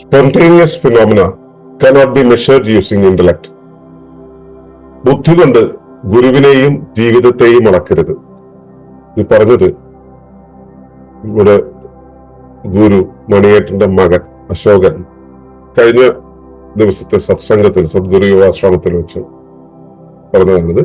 Spontaneous phenomena cannot be measured using intellect ബുദ്ധി കൊണ്ട് ഗുരുവിനെയും ജീവിതത്തെയും അളക്കരുത്. ഇത് പറഞ്ഞത് ഇവിടെ ഗുരു മണിയേട്ടന്റെ മകൻ അശോകൻ കഴിഞ്ഞ ദിവസത്തെ സത്സംഗത്തിൽ സദ്ഗുരു യുവാശ്രമത്തിൽ വെച്ച് പറഞ്ഞതാണിത്.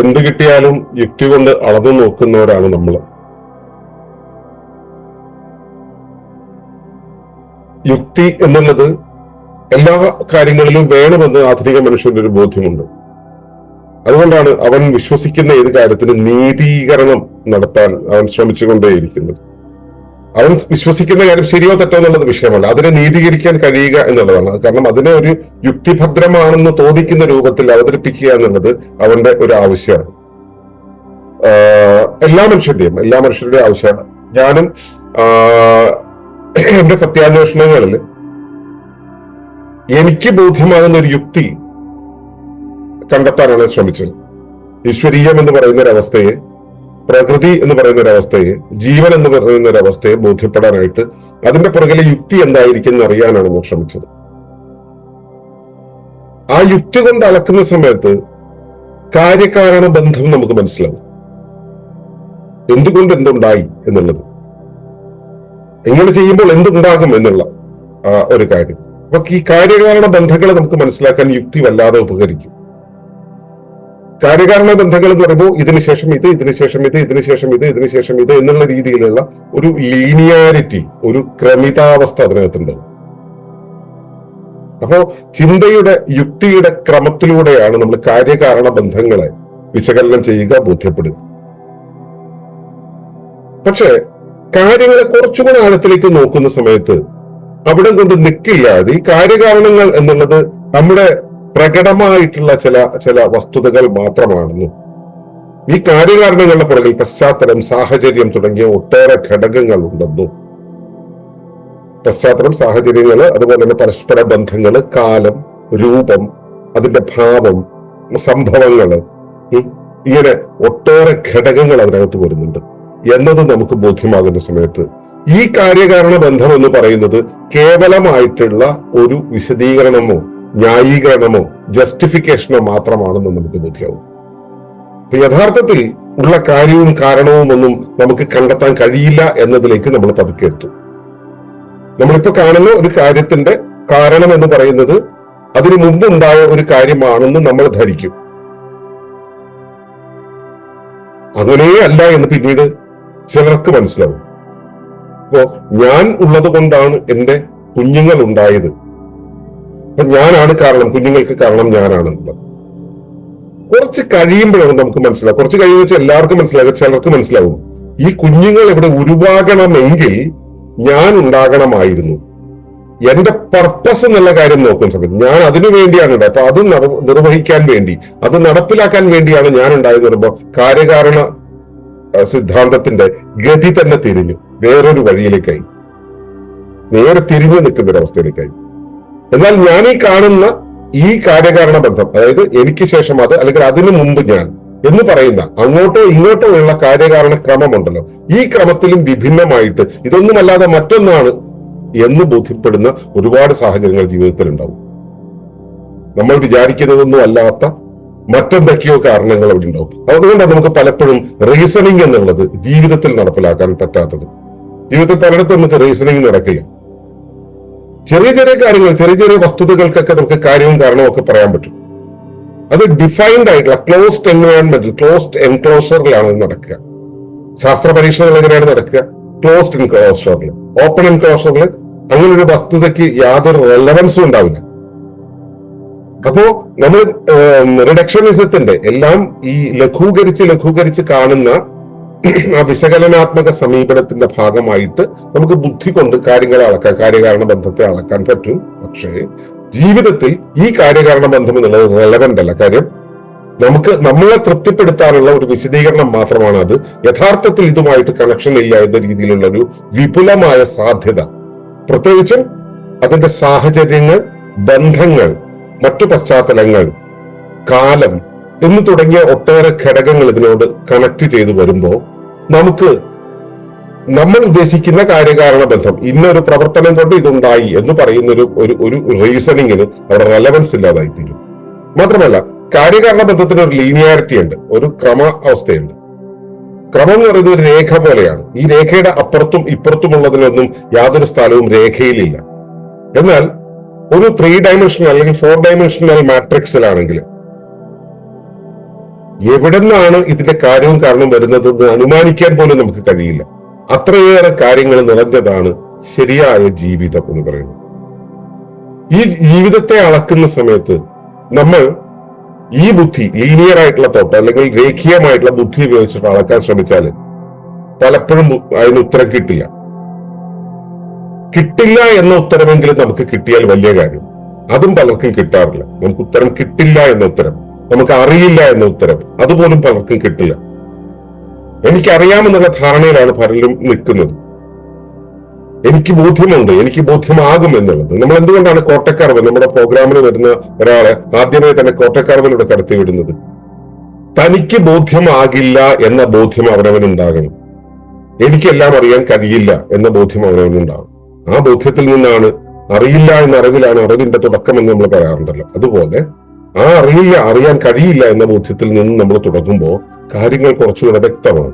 എന്ത് കിട്ടിയാലും യുക്തി കൊണ്ട് അളന്നു നോക്കുന്നവരാണ് നമ്മൾ യുക്തി എന്നുള്ളത് എല്ലാ കാര്യങ്ങളിലും വേണമെന്ന് ആധുനിക മനുഷ്യന്റെ ഒരു ബോധ്യമുണ്ട്. അതുകൊണ്ടാണ് അവൻ വിശ്വസിക്കുന്ന ഏത് കാര്യത്തിനും നീതീകരണം നടത്താൻ അവൻ ശ്രമിച്ചുകൊണ്ടേയിരിക്കുന്നത്. അവൻ വിശ്വസിക്കുന്ന കാര്യം ശരിയോ തെറ്റോ എന്നുള്ളത് വിഷയമല്ല. അതിനെ നീതീകരിക്കാൻ കഴിയുക എന്നുള്ളതാണ്. കാരണം അതിനെ ഒരു യുക്തിഭദ്രമാണെന്ന് തോന്നിക്കുന്ന രൂപത്തിൽ അവതരിപ്പിക്കുക എന്നുള്ളത് അവന്റെ ഒരു ആവശ്യമാണ്. എല്ലാ മനുഷ്യരുടെയും എല്ലാ മനുഷ്യരുടെയും ആവശ്യമാണ്. ഞാനും എന്റെ സത്യാന്വേഷണങ്ങളിൽ എനിക്ക് ബോധ്യമാകുന്ന ഒരു യുക്തി കണ്ടെത്താനാണ് ശ്രമിച്ചത്. ഈശ്വരീയം എന്ന് പറയുന്ന ഒരു അവസ്ഥയെ പ്രകൃതി എന്ന് പറയുന്ന ഒരു അവസ്ഥയെ ജീവൻ എന്ന് പറയുന്ന ഒരു അവസ്ഥയെ ബോധ്യപ്പെടാനായിട്ട് അതിന്റെ പുറകിലെ യുക്തി എന്തായിരിക്കും എന്ന് അറിയാനാണ് ഞാൻ ശ്രമിച്ചത്. ആ യുക്തി കൊണ്ട് അളക്കുന്ന സമയത്ത് കാര്യകാരണ ബന്ധം നമുക്ക് മനസ്സിലാവും. എന്തുകൊണ്ട് എന്തുണ്ടായി എന്നുള്ളത്. എങ്ങനെ ചെയ്യുമ്പോൾ എന്തുണ്ടാകും എന്നുള്ള ഒരു കാര്യം. അപ്പൊ ഈ കാര്യകാരണ ബന്ധങ്ങളെ നമുക്ക് മനസ്സിലാക്കാൻ യുക്തി വല്ലാതെ ഉപകരിക്കും. കാര്യകാരണ ബന്ധങ്ങൾ എന്ന് പറയുമ്പോൾ ഇതിനുശേഷം ഇത് ഇതിനുശേഷം ഇത് ഇതിനുശേഷം ഇത് ഇതിനുശേഷം ഇത് എന്നുള്ള രീതിയിലുള്ള ഒരു ലീനിയാരിറ്റി ഒരു ക്രമിതാവസ്ഥ അതിനകത്തുണ്ട്. അപ്പോ ചിന്തയുടെ യുക്തിയുടെ ക്രമത്തിലൂടെയാണ് നമ്മൾ കാര്യകാരണ ബന്ധങ്ങളെ വിശകലനം ചെയ്യുക ബോധ്യപ്പെടുക. പക്ഷെ കാര്യങ്ങളെ കുറച്ചുകൂടെ ആഴത്തിലേക്ക് നോക്കുന്ന സമയത്ത് അവിടെ കൊണ്ട് നിൽക്കില്ലാതെ ഈ കാര്യകാരണങ്ങൾ എന്നുള്ളത് നമ്മുടെ പ്രകടമായിട്ടുള്ള ചില ചില വസ്തുതകൾ മാത്രമാണെന്നും ഈ കാര്യകാരണങ്ങളുടെ പുറകിൽ പശ്ചാത്തലം സാഹചര്യം തുടങ്ങിയ ഒട്ടേറെ ഘടകങ്ങൾ ഉണ്ടെന്നും പശ്ചാത്തലം സാഹചര്യങ്ങൾ അതുപോലെ തന്നെ പരസ്പര ബന്ധങ്ങൾ കാലം രൂപം അതിന്റെ ഭാവം സംഭവങ്ങൾ ഉം, ഇങ്ങനെ ഒട്ടേറെ ഘടകങ്ങൾ അതിനകത്ത് വരുന്നുണ്ട് എന്നത് നമുക്ക് ബോധ്യമാകുന്ന സമയത്ത്. ഈ കാര്യകാരണ ബന്ധം എന്ന് പറയുന്നത് കേവലമായിട്ടുള്ള ഒരു വിശദീകരണമോ ന്യായീകരണമോ ജസ്റ്റിഫിക്കേഷനോ മാത്രമാണെന്ന് നമുക്ക് ബോധ്യാവും. യഥാർത്ഥത്തിൽ ഉള്ള കാര്യവും കാരണവും ഒന്നും നമുക്ക് കണ്ടെത്താൻ കഴിയില്ല എന്നതിലേക്ക് നമ്മൾ പതുക്കെ എത്തും. നമ്മളിപ്പോ കാണുന്ന ഒരു കാര്യത്തിന്റെ കാരണം എന്ന് പറയുന്നത് അതിനു മുമ്പുണ്ടായ ഒരു കാര്യമാണെന്ന് നമ്മൾ ധരിക്കും. അങ്ങനെ അല്ല എന്ന് പിന്നീട് ചിലർക്ക് മനസ്സിലാവും. അപ്പോ ഞാൻ ഉള്ളത് കൊണ്ടാണ് എന്റെ കുഞ്ഞുങ്ങൾ ഉണ്ടായത് ഞാനാണ് കാരണം കുഞ്ഞുങ്ങൾക്ക് കാരണം ഞാനാണെന്നുള്ളത് കുറച്ച് കഴിയുമ്പോഴാണ് നമുക്ക് മനസ്സിലാവും കുറച്ച് കഴിയുമ്പോൾ വെച്ചാൽ എല്ലാവർക്കും മനസ്സിലാകും ചിലർക്ക് മനസ്സിലാവും. ഈ കുഞ്ഞുങ്ങൾ ഇവിടെ ഉരുവാകണമെങ്കിൽ ഞാൻ ഉണ്ടാകണമായിരുന്നു. എന്റെ പർപ്പസ് എന്നുള്ള കാര്യം നോക്കുന്ന സമയത്ത് ഞാൻ അതിനു വേണ്ടിയാണ് ഉണ്ടായത്. അപ്പൊ അത് നിർവഹിക്കാൻ വേണ്ടി അത് നടപ്പിലാക്കാൻ വേണ്ടിയാണ് ഞാൻ ഉണ്ടായെന്ന് പറയുമ്പോൾ കാര്യകാരണ സിദ്ധാന്തത്തിന്റെ ഗതി തന്നെ തിരിഞ്ഞു വേറൊരു വഴിയിലേക്കായി. നേരെ തിരിഞ്ഞു നിൽക്കുന്ന ഒരു അവസ്ഥയിലേക്കായി. എന്നാൽ ഞാൻ ഈ കാണുന്ന ഈ കാര്യകാരണ ബന്ധം അതായത് എനിക്ക് ശേഷം അത് അല്ലെങ്കിൽ അതിനു മുമ്പ് ഞാൻ എന്ന് പറയുന്ന അങ്ങോട്ടോ ഇങ്ങോട്ടോ ഉള്ള കാര്യകാരണ ക്രമമുണ്ടല്ലോ. ഈ ക്രമത്തിലും വിഭിന്നമായിട്ട് ഇതൊന്നുമല്ലാതെ മറ്റൊന്നാണ് എന്ന് ബോധ്യപ്പെടുന്ന ഒരുപാട് സാഹചര്യങ്ങൾ ജീവിതത്തിൽ ഉണ്ടാവും നമ്മൾ വിചാരിക്കുന്നതൊന്നും അല്ലാത്ത മറ്റെന്തൊക്കെയോ കാരണങ്ങൾ അവിടെ ഉണ്ടാവും. അതുകൊണ്ടാണ് നമുക്ക് പലപ്പോഴും റീസണിങ് എന്നുള്ളത് ജീവിതത്തിൽ നടപ്പിലാക്കാൻ പറ്റാത്തത്. ജീവിതത്തിൽ പലയിടത്തും നമുക്ക് റീസണിങ് നടക്കില്ല. ചെറിയ ചെറിയ കാര്യങ്ങൾ ചെറിയ ചെറിയ വസ്തുതകൾക്കൊക്കെ നമുക്ക് കാര്യവും കാരണവും ഒക്കെ പറയാൻ പറ്റും. അത് ഡിഫൈൻഡ് ആയിട്ടുള്ള ക്ലോസ്ഡ് എൻവയോൺമെന്റിൽ ക്ലോസ്ഡ് എൻക്ലോഷറിലാണ് നടക്കുക. ശാസ്ത്ര പരീക്ഷണങ്ങൾ എങ്ങനെയാണ് നടക്കുക? ക്ലോസ്ഡ് എൻക്ലോഷറിൽ ഓപ്പൺ എൻക്ലോഷറിൽ അങ്ങനെ ഒരു വസ്തുതയ്ക്ക് യാതൊരു റെലവൻസും ഉണ്ടാവില്ല. അപ്പോ നമ്മൾ റിഡക്ഷനിസത്തിന്റെ എല്ലാം ഈ ലഘൂകരിച്ച് ലഘൂകരിച്ച് കാണുന്ന ആ വിശകലനാത്മക സമീപനത്തിന്റെ ഭാഗമായിട്ട് നമുക്ക് ബുദ്ധി കൊണ്ട് കാര്യങ്ങളെ അളക്കാം. കാര്യകാരണ ബന്ധത്തെ അളക്കാൻ പറ്റും. പക്ഷേ ജീവിതത്തിൽ ഈ കാര്യകാരണ ബന്ധം എന്നുള്ളത് റെലവെന്റ് അല്ല. കാര്യം നമുക്ക് നമ്മളെ തൃപ്തിപ്പെടുത്താനുള്ള ഒരു വിശദീകരണം മാത്രമാണ് അത്. യഥാർത്ഥത്തിൽ ഇതുമായിട്ട് കണക്ഷൻ ഇല്ല എന്ന രീതിയിലുള്ള ഒരു വിപുലമായ സാധ്യത. പ്രത്യേകിച്ചും അതിന്റെ സാഹചര്യങ്ങൾ ബന്ധങ്ങൾ മറ്റു പശ്ചാത്തലങ്ങൾ കാലം എന്ന് തുടങ്ങിയ ഒട്ടേറെ ഘടകങ്ങൾ ഇതിനോട് കണക്ട് ചെയ്തു വരുമ്പോൾ നമുക്ക് നമ്മൾ ഉദ്ദേശിക്കുന്ന കാര്യകാരണ ബന്ധം ഇന്നൊരു പ്രവർത്തനം കൊണ്ട് ഇതുണ്ടായി എന്ന് പറയുന്ന ഒരു ഒരു ഒരു റീസണിങ്ങിന് അവിടെ റെലവൻസ് ഇല്ലാതായി തീരും മാത്രമല്ല കാര്യകാരണ ബന്ധത്തിന് ഒരു ലീനിയാരിറ്റി ഉണ്ട് ഒരു ക്രമ അവസ്ഥയുണ്ട്. ക്രമം എന്ന് പറയുന്നത് ഒരു രേഖ പോലെയാണ്. ഈ രേഖയുടെ അപ്പുറത്തും ഇപ്പുറത്തുമുള്ളതിനൊന്നും യാതൊരു സ്ഥലവും രേഖയിലില്ല. എന്നാൽ ഒരു ത്രീ ഡയമെൻഷണൽ അല്ലെങ്കിൽ ഫോർ ഡയമെൻഷണൽ മാട്രിക്സിലാണെങ്കിൽ എവിടെ നിന്നാണ് ഇതിന്റെ കാര്യവും കാരണം വരുന്നതെന്ന് അനുമാനിക്കാൻ പോലും നമുക്ക് കഴിയില്ല. അത്രയേറെ കാര്യങ്ങൾ നിറഞ്ഞതാണ് ശരിയായ ജീവിതം എന്ന് പറയുന്നത്. ഈ ജീവിതത്തെ അളക്കുന്ന സമയത്ത് നമ്മൾ ഈ ബുദ്ധി ലീനിയർ ആയിട്ടുള്ള തോട്ട് അല്ലെങ്കിൽ രേഖീയമായിട്ടുള്ള ബുദ്ധി ഉപയോഗിച്ചിട്ട് അളക്കാൻ ശ്രമിച്ചാൽ പലപ്പോഴും അതിന് ഉത്തരം കിട്ടില്ല. കിട്ടില്ല എന്ന ഉത്തരമെങ്കിലും നമുക്ക് കിട്ടിയാൽ വലിയ കാര്യം. അതും പലർക്കും കിട്ടാറില്ല. നമുക്ക് ഉത്തരം കിട്ടില്ല എന്ന ഉത്തരം. നമുക്ക് അറിയില്ല എന്ന ഉത്തരം അതുപോലും പലർക്കും കിട്ടില്ല. എനിക്കറിയാമെന്നുള്ള ധാരണയിലാണ് പലരും നിൽക്കുന്നത്. എനിക്ക് ബോധ്യമുണ്ട് എനിക്ക് ബോധ്യമാകും എന്നുള്ളത്. നമ്മൾ എന്തുകൊണ്ടാണ് കോട്ടക്കറവ് നമ്മുടെ പ്രോഗ്രാമിൽ വരുന്ന ഒരാളെ ആദ്യമേ തന്നെ കോട്ടക്കറവിലൂടെ കടത്തി വിടുന്നത് തനിക്ക് ബോധ്യമാകില്ല എന്ന ബോധ്യം അവനവനുണ്ടാകണം. എനിക്കെല്ലാം അറിയാൻ കഴിയില്ല എന്ന ബോധ്യം അവനവനുണ്ടാകും ആ ബോധ്യത്തിൽ നിന്നാണ് അറിയില്ല എന്ന അറിവിലാണ് അറിവിന്റെ തുടക്കം എന്ന് നമ്മൾ പറയാറുണ്ടല്ലോ. അതുപോലെ ആ അറിയില്ല അറിയാൻ കഴിയില്ല എന്ന ബോധ്യത്തിൽ നിന്ന് നമ്മൾ തുടങ്ങുമ്പോൾ കാര്യങ്ങൾ കുറച്ചുകൂടെ വ്യക്തമാണ്.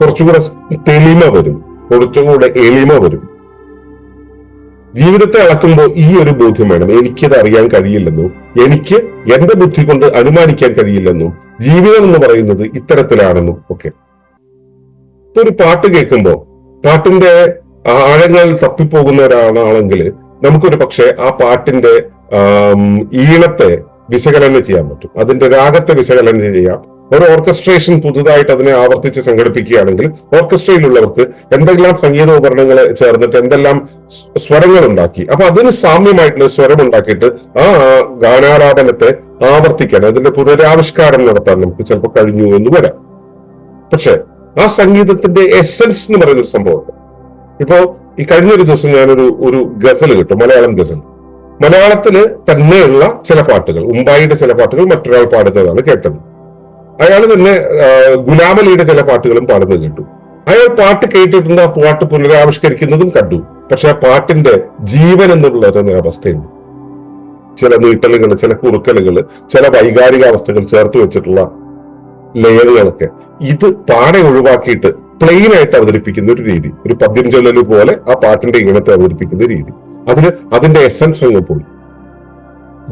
കുറച്ചുകൂടെ തെളിമ വരും. കുറച്ചുകൂടെ എളിമ വരും. ജീവിതത്തെ അളക്കുമ്പോൾ ഈ ഒരു ബോധ്യം വേണം. എനിക്കത് അറിയാൻ കഴിയില്ലെന്നും എനിക്ക് എന്റെ ബുദ്ധി കൊണ്ട് അനുമാനിക്കാൻ കഴിയില്ലെന്നും ജീവിതം എന്ന് പറയുന്നത് ഇത്തരത്തിലാണെന്നും ഒക്കെ. ഒരു പാട്ട് കേൾക്കുമ്പോൾ പാട്ടിന്റെ ആഴങ്ങൾ തപ്പിപ്പോകുന്ന ഒരാളാണെങ്കിൽ നമുക്കൊരു പക്ഷെ ആ പാട്ടിന്റെ ഈണത്തെ വിശകലനം ചെയ്യാൻ പറ്റും. അതിന്റെ രാഗത്തെ വിശകലനം ചെയ്യാം. ഒരു ഓർക്കസ്ട്രേഷൻ പുതുതായിട്ട് അതിനെ ആവർത്തിച്ച് സംഘടിപ്പിക്കുകയാണെങ്കിൽ ഓർക്കസ്ട്രയിലുള്ളവർക്ക് എന്തെല്ലാം സംഗീത ഉപകരണങ്ങൾ ചേർന്നിട്ട് എന്തെല്ലാം സ്വരങ്ങൾ ഉണ്ടാക്കി അപ്പൊ അതിന് സാമ്യമായിട്ടുള്ള സ്വരം ഉണ്ടാക്കിയിട്ട് ആ ഗാനാലാപനത്തെ ആവർത്തിക്കാൻ അതിന്റെ പുനരാവിഷ്കാരം നടത്താൻ നമുക്ക് ചിലപ്പോൾ കഴിഞ്ഞു എന്ന് വരാം. പക്ഷെ ആ സംഗീതത്തിന്റെ എസൻസ് എന്ന് പറയുന്ന ഒരു സംഭവമുണ്ട്. ഇപ്പോ ഈ കഴിഞ്ഞൊരു ദിവസം ഞാനൊരു ഒരു ഗസൽ കിട്ടും മലയാളം ഗസൽ. മലയാളത്തിൽ തന്നെയുള്ള ചില പാട്ടുകൾ ഉമ്പായിയുടെ ചില പാട്ടുകൾ മറ്റൊരാൾ പാടുന്നതാണ് കേട്ടത്. അയാൾ തന്നെ ഗുലാമലിയുടെ ചില പാട്ടുകളും പാടുന്നത് കേട്ടു. അയാൾ പാട്ട് കേട്ടിട്ടുണ്ട് ആ പാട്ട് പുനരാവിഷ്കരിക്കുന്നതും കണ്ടു. പക്ഷെ ആ പാട്ടിന്റെ ജീവൻ എന്നുള്ള ഒരു അവസ്ഥയുണ്ട് ചില നീട്ടലുകൾ ചില കുറുക്കലുകൾ ചില വൈകാരികാവസ്ഥകൾ ചേർത്ത് വെച്ചിട്ടുള്ള ലെയറുകളൊക്കെ ഇത് പാടെ ഒഴിവാക്കിയിട്ട് പ്ലെയിൻ ആയിട്ട് അവതരിപ്പിക്കുന്ന ഒരു രീതി. ഒരു പദ്യം ചൊല്ലൽ പോലെ ആ പാട്ടിന്റെ ഈണത്തെ അവതരിപ്പിക്കുന്ന രീതി. അതിന് അതിന്റെ എസൻസ് അങ്ങ് പോയി.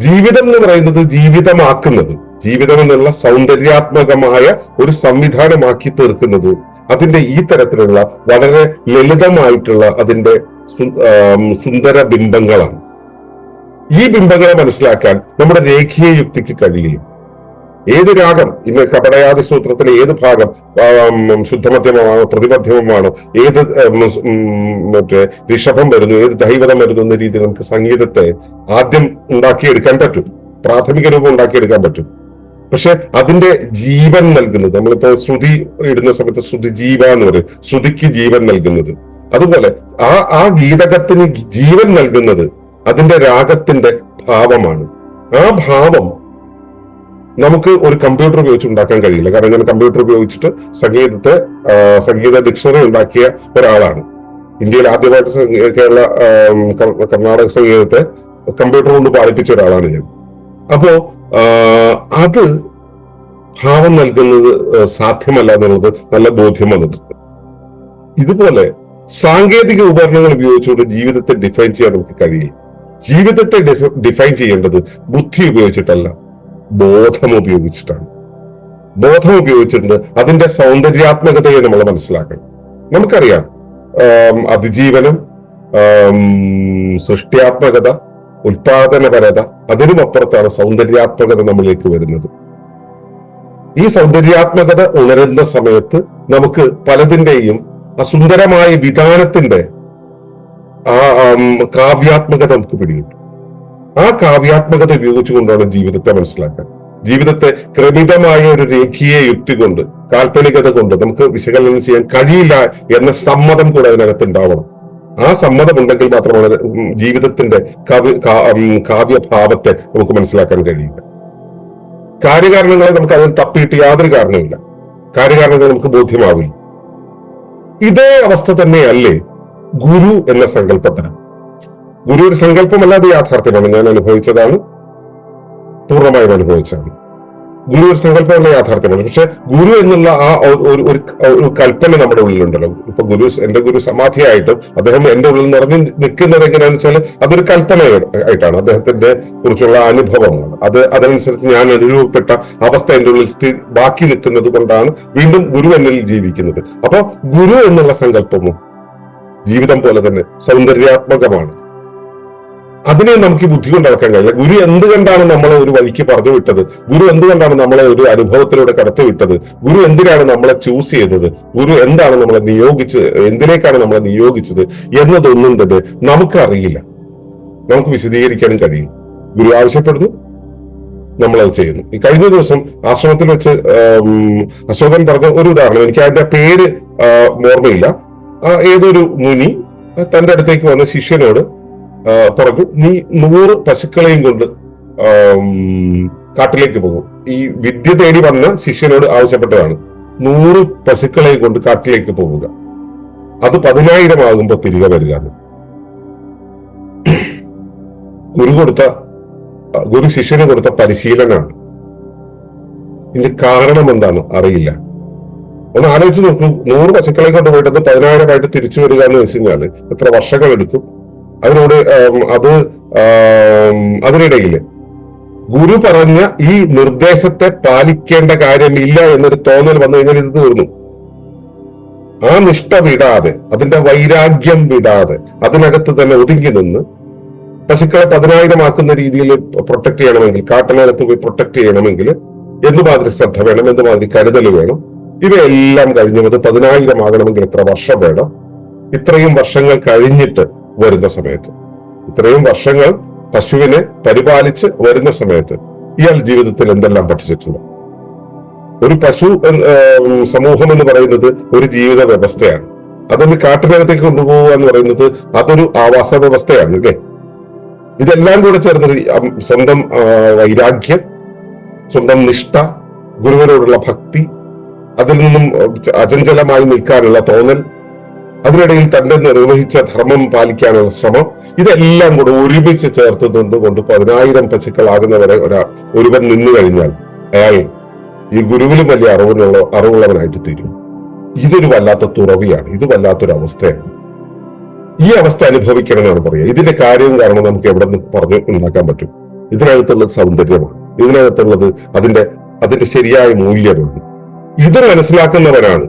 ജീവിതം എന്ന് പറയുന്നത് ജീവിതമാക്കുന്നത് ജീവിതം എന്നുള്ള സൗന്ദര്യാത്മകമായ ഒരു സംവിധാനമാക്കി തീർക്കുന്നത് അതിന്റെ ഈ തരത്തിലുള്ള വളരെ ലളിതമായിട്ടുള്ള അതിന്റെ സുന്ദര ബിംബങ്ങളാണ്. ഈ ബിംബങ്ങളെ മനസ്സിലാക്കാൻ നമ്മുടെ രേഖീയ യുക്തിക്ക് കഴിയില്ല. ഏത് രാഗം? ഇന്ന് കപടയാദി സൂത്രത്തിലെ ഏത് ഭാഗം? ശുദ്ധമധ്യമമാണോ പ്രതിമധ്യമമാണോ ഏത് മറ്റേ ഋഷഭം വരുന്നു ഏത് ദൈവതം വരുന്നു എന്ന രീതിയിൽ നമുക്ക് സംഗീതത്തെ ആദ്യം ഉണ്ടാക്കിയെടുക്കാൻ പറ്റും. പ്രാഥമിക രൂപം ഉണ്ടാക്കിയെടുക്കാൻ പറ്റും. പക്ഷെ അതിന്റെ ജീവൻ നൽകുന്നത് നമ്മളിപ്പോ ശ്രുതി ഇടുന്ന സമയത്ത് ശ്രുതി ജീവ എന്ന് പറയും. ശ്രുതിക്ക് ജീവൻ നൽകുന്നത്. അതുപോലെ ആ ആ ഗീതകത്തിന് ജീവൻ നൽകുന്നത് അതിന്റെ രാഗത്തിന്റെ ഭാവമാണ്. ആ ഭാവം നമുക്ക് ഒരു കമ്പ്യൂട്ടർ ഉപയോഗിച്ച് ഉണ്ടാക്കാൻ കഴിയില്ല. കാരണം ഞാൻ കമ്പ്യൂട്ടർ ഉപയോഗിച്ചിട്ട് സംഗീതത്തെ സംഗീത ഡിക്ഷണറി ഉണ്ടാക്കിയ ഒരാളാണ്. ഇന്ത്യയിൽ ആദ്യമായിട്ട് കേരള കർണാടക സംഗീതത്തെ കമ്പ്യൂട്ടർ കൊണ്ട് പാടിപ്പിച്ച ഒരാളാണ് ഞാൻ. അപ്പോ അത് ഭാവം നൽകുന്നത് സാധ്യമല്ല എന്നുള്ളത് നല്ല ബോധ്യം വന്നിട്ടുണ്ട്. ഇതുപോലെ സാങ്കേതിക ഉപകരണങ്ങൾ ഉപയോഗിച്ചുകൊണ്ട് ജീവിതത്തെ ഡിഫൈൻ ചെയ്യാൻ നമുക്ക് കഴിയില്ല. ജീവിതത്തെ ഡിഫൈൻ ചെയ്യേണ്ടത് ബുദ്ധി ഉപയോഗിച്ചിട്ടല്ല. ബോധം ഉപയോഗിച്ചിട്ടാണ് ബോധം ഉപയോഗിച്ചിട്ടുണ്ട് അതിന്റെ സൗന്ദര്യാത്മകതയെ നമ്മൾ മനസ്സിലാക്കണം. നമുക്കറിയാം അതിജീവനം സൃഷ്ടിയാത്മകത ഉൽപാദനപരത അതിനുമപ്പുറത്താണ് സൗന്ദര്യാത്മകത നമ്മളിലേക്ക് വരുന്നത്. ഈ സൗന്ദര്യാത്മകത ഉണരുന്ന സമയത്ത് നമുക്ക് പലതിന്റെയും അസുന്ദരമായ സുന്ദരമായ വിധാനത്തിന്റെ ആ കാവ്യാത്മകത നമുക്ക് പിടികിട്ടും. ആ കാവ്യാത്മകത ഉപയോഗിച്ചുകൊണ്ടാണ് ജീവിതത്തെ മനസ്സിലാക്കാൻ. ജീവിതത്തെ ക്രമിതമായ ഒരു രേഖീയ യുക്തി കൊണ്ട് കാൽപ്പനികത കൊണ്ട് നമുക്ക് വിശകലനം ചെയ്യാൻ കഴിയില്ല എന്ന സമ്മതം കൂടെ അതിനകത്ത് ഉണ്ടാവണം. ആ സമ്മതം ഉണ്ടെങ്കിൽ മാത്രമാണ് ജീവിതത്തിന്റെ കവി കാവ്യഭാവത്തെ നമുക്ക് മനസ്സിലാക്കാൻ കഴിയില്ല കാര്യകാരണങ്ങളെ നമുക്ക് അതിന് തപ്പിയിട്ട് യാതൊരു കാരണമില്ല കാര്യകാരണങ്ങൾ നമുക്ക് ബോധ്യമാവില്ല. ഇതേ അവസ്ഥ തന്നെയല്ലേ ഗുരു എന്ന സങ്കല്പത്തിന് ഗുരു ഒരു സങ്കല്പമല്ലാതെ യാഥാർത്ഥ്യമാണ് ഞാൻ അനുഭവിച്ചതാണ്. പൂർണമായും അനുഭവിച്ചതാണ്. ഗുരു ഒരു സങ്കല്പമുള്ള യാഥാർത്ഥ്യമാണ്. പക്ഷെ ഗുരു എന്നുള്ള ആ ഒരു- ഒരു കൽപ്പന നമ്മുടെ ഉള്ളിലുണ്ടല്ലോ. ഇപ്പൊ ഗുരു എന്റെ ഗുരു സമാധിയായിട്ടും അദ്ദേഹം എന്റെ ഉള്ളിൽ നിറഞ്ഞു നിൽക്കുന്നത് എങ്ങനെയാണെന്ന് വെച്ചാൽ അതൊരു കൽപ്പന ആയിട്ടാണ് അദ്ദേഹത്തിന്റെ കുറിച്ചുള്ള അനുഭവമാണ്. അത് അതനുസരിച്ച് ഞാൻ അനുഭവപ്പെട്ട അവസ്ഥ എന്റെ ഉള്ളിൽ സ്ഥിതി ബാക്കി നിൽക്കുന്നത് കൊണ്ടാണ് വീണ്ടും ഗുരു എന്നിൽ ജീവിക്കുന്നത്. അപ്പൊ ഗുരു എന്നുള്ള സങ്കല്പവും ജീവിതം പോലെ തന്നെ സൗന്ദര്യാത്മകമാണ്. അതിനെ നമുക്ക് ബുദ്ധി കൊണ്ട് കഴിയില്ല. ഗുരു എന്തുകൊണ്ടാണ് നമ്മളെ ഒരു വഴിക്ക് പറഞ്ഞു വിട്ടത്? ഗുരു എന്തുകൊണ്ടാണ് നമ്മളെ ഒരു അനുഭവത്തിലൂടെ കടത്തി വിട്ടത്? ഗുരു എന്തിനാണ് നമ്മളെ ചൂസ് ചെയ്തത്? ഗുരു എന്താണ് നമ്മളെ നിയോഗിച്ചത് എന്തിനേക്കാണ് നമ്മളെ നിയോഗിച്ചത് എന്നതൊന്നും തന്നെ നമുക്കറിയില്ല. നമുക്ക് വിശദീകരിക്കാനും കഴിയും. ഗുരു ആവശ്യപ്പെടുന്നു. നമ്മളത് ചെയ്യുന്നു. ഈ കഴിഞ്ഞ ദിവസം ആശ്രമത്തിൽ വെച്ച് അശോകൻ പറഞ്ഞ ഒരു ഉദാഹരണം. എനിക്ക് അതിന്റെ പേര് ഓർമ്മയില്ല. ഏതൊരു മുനി തന്റെ അടുത്തേക്ക് വന്ന ശിഷ്യനോട് പറഞ്ഞു നീ നൂറ് പശുക്കളെയും കൊണ്ട് കാട്ടിലേക്ക് പോകും. ഈ വിദ്യ തേടി വന്ന ശിഷ്യനോട് ആവശ്യപ്പെട്ടതാണ്. നൂറ് പശുക്കളെയും കൊണ്ട് കാട്ടിലേക്ക് പോവുക. അത് പതിനായിരം ആകുമ്പോ തിരികെ വരിക. ഗുരു കൊടുത്ത ഗുരു ശിഷ്യന് കൊടുത്ത പരിശീലനമാണ്. ഇതിന്റെ കാരണം എന്താണ്? അറിയില്ല. ഒന്ന് ആലോചിച്ച് നോക്കൂ. നൂറ് പശുക്കളെ കൊണ്ട് പോയിട്ട് അത് പതിനായിരമായിട്ട് തിരിച്ചു വരിക എന്ന് വെച്ച് കഴിഞ്ഞാൽ എത്ര വർഷങ്ങൾ എടുക്കും? അതിനോട് അത് അതിനിടയിൽ ഗുരു പറഞ്ഞ ഈ നിർദ്ദേശത്തെ പാലിക്കേണ്ട കാര്യമില്ല എന്നൊരു തോന്നൽ വന്നു കഴിഞ്ഞാൽ ഇത് തീർന്നു. ആ നിഷ്ഠ വിടാതെ അതിന്റെ വൈരാഗ്യം വിടാതെ അതിനകത്ത് തന്നെ ഒതുങ്ങി നിന്ന് പശുക്കളെ പതിനായിരം ആക്കുന്ന രീതിയിൽ പ്രൊട്ടക്ട് ചെയ്യണമെങ്കിൽ കാട്ടനകത്ത് പോയി പ്രൊട്ടക്ട് ചെയ്യണമെങ്കിൽ എന്തുമാതിരി ശ്രദ്ധ വേണം എന്തുമാതിരി കരുതൽ വേണം? ഇവയെല്ലാം കഴിഞ്ഞത് പതിനായിരം ആകണമെങ്കിൽ എത്ര വർഷം വേണം? ഇത്രയും വർഷങ്ങൾ കഴിഞ്ഞിട്ട് വരുന്ന സമയത്ത്. ഇത്രയും വർഷങ്ങൾ പശുവിനെ പരിപാലിച്ച് വരുന്ന സമയത്ത് ഇയാൾ ജീവിതത്തിൽ എന്തെല്ലാം പഠിച്ചിട്ടുണ്ട്? ഒരു പശു സമൂഹം എന്ന് പറയുന്നത് ഒരു ജീവിത വ്യവസ്ഥയാണ്. അതൊരു കാട്ടിനകത്തേക്ക് കൊണ്ടുപോകുക എന്ന് പറയുന്നത് അതൊരു ആവാസ വ്യവസ്ഥയാണ് അല്ലേ? ഇതെല്ലാം കൂടെ ചേർന്ന് സ്വന്തം വൈരാഗ്യം സ്വന്തം നിഷ്ഠ ഗുരുവിനോടുള്ള ഭക്തി അതിൽ നിന്നും അചഞ്ചലമായി നിൽക്കാനുള്ള തോന്നൽ അതിനിടയിൽ തന്റെ നിർവഹിച്ച ധർമ്മം പാലിക്കാനുള്ള ശ്രമം ഇതെല്ലാം കൂടെ ഒരുമിച്ച് ചേർത്ത് നിന്നുകൊണ്ട് പതിനായിരം പശുക്കളാകുന്നവരെ ഒരാ ഒരുവൻ നിന്നു കഴിഞ്ഞാൽ അയാൾ ഈ ഗുരുവിലും വലിയ അറിവിനുള്ള അറിവുള്ളവനായിട്ട് തീരും. ഇതൊരു വല്ലാത്ത തുറവിയാണ് ഇത് വല്ലാത്തൊരു അവസ്ഥയാണ്. ഈ അവസ്ഥ അനുഭവിക്കണമെന്നാണ് പറയുക. ഇതിന്റെ കാര്യവും കാരണം നമുക്ക് എവിടെ നിന്ന് പറഞ്ഞു ഉണ്ടാക്കാൻ പറ്റും. ഇതിനകത്തുള്ളത് സൗന്ദര്യമാണ്. ഇതിനകത്തുള്ളത് അതിന്റെ അതിന്റെ ശരിയായ മൂല്യമാണ്. ഇത് മനസ്സിലാക്കുന്നവരാണ്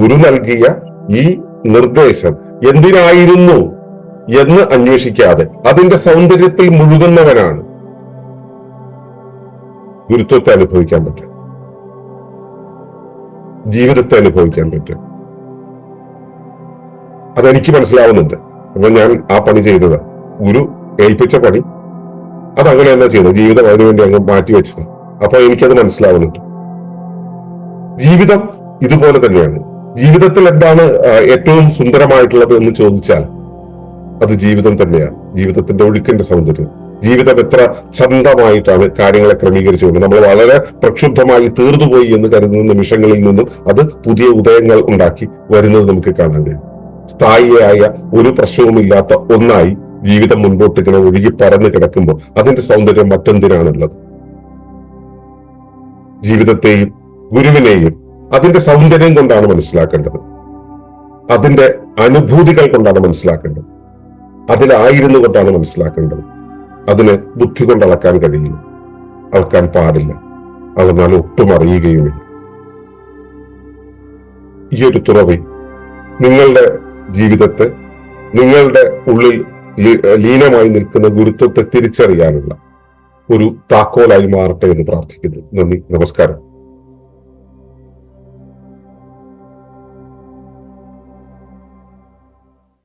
ഗുരു നൽകിയ ഈ നിർദ്ദേശം. എന്തിനായിരുന്നു എന്ന് അന്വേഷിക്കാതെ അതിന്റെ സൗന്ദര്യത്തിൽ മുഴുകുന്നവനാണ്. ഗുരുത്വത്തെ അനുഭവിക്കാൻ പറ്റുക. ജീവിതത്തെ അനുഭവിക്കാൻ പറ്റുക. അതെനിക്ക് മനസ്സിലാവുന്നുണ്ട്. അപ്പൊ ഞാൻ ആ പണി ചെയ്തത്. ഗുരു ഏൽപ്പിച്ച പണി. അതങ്ങനെ തന്നെ ചെയ്തത് ജീവിതം അതിനുവേണ്ടി അങ്ങ് മാറ്റി വെച്ചത്. അപ്പൊ എനിക്കത് മനസ്സിലാവുന്നുണ്ട്. ജീവിതം ഇതുപോലെ തന്നെയാണ്. ജീവിതത്തിൽ എന്താണ് ഏറ്റവും സുന്ദരമായിട്ടുള്ളത് എന്ന് ചോദിച്ചാൽ അത് ജീവിതം തന്നെയാണ്. ജീവിതത്തിന്റെ ഒഴുക്കിന്റെ സൗന്ദര്യം. ജീവിതം എത്ര ചന്തമായിട്ടാണ് കാര്യങ്ങളെ ക്രമീകരിച്ചുകൊണ്ട് നമ്മൾ വളരെ പ്രക്ഷുബ്ധമായി തീർന്നുപോയി എന്ന് കരുതുന്ന നിമിഷങ്ങളിൽ നിന്നും അത് പുതിയ ഉദയങ്ങൾ ഉണ്ടാക്കി വരുന്നത് നമുക്ക് കാണാൻ കഴിയും. സ്ഥായിയായ ഒരു പ്രശ്നവുമില്ലാത്ത ഒന്നായി ജീവിതം മുൻപോട്ട് ഇങ്ങനെ ഒഴുകി പറന്ന് കിടക്കുമ്പോൾ അതിന്റെ സൗന്ദര്യം മറ്റെന്തിനാണുള്ളത്? ജീവിതത്തെയും ഗുരുവിനെയും അതിന്റെ സൗന്ദര്യം കൊണ്ടാണ് മനസ്സിലാക്കേണ്ടത്. അതിന്റെ അനുഭൂതികൾ കൊണ്ടാണ് മനസ്സിലാക്കേണ്ടത്. അതിലായിരുന്നു കൊണ്ടാണ് മനസ്സിലാക്കേണ്ടത്. അതിന് ബുദ്ധി കൊണ്ട് അളക്കാൻ കഴിയില്ല. അളക്കാൻ പാടില്ല. അളന്നാൽ ഒട്ടും അറിയുകയുമില്ല. ഈ ഒരു തുറവി നിങ്ങളുടെ ജീവിതത്തെ നിങ്ങളുടെ ഉള്ളിൽ ലീനമായി നിൽക്കുന്ന ഗുരുത്വത്തെ തിരിച്ചറിയാനുള്ള ഒരു താക്കോലായി മാറട്ടെ എന്ന് പ്രാർത്ഥിക്കുന്നു. നന്ദി. നമസ്കാരം.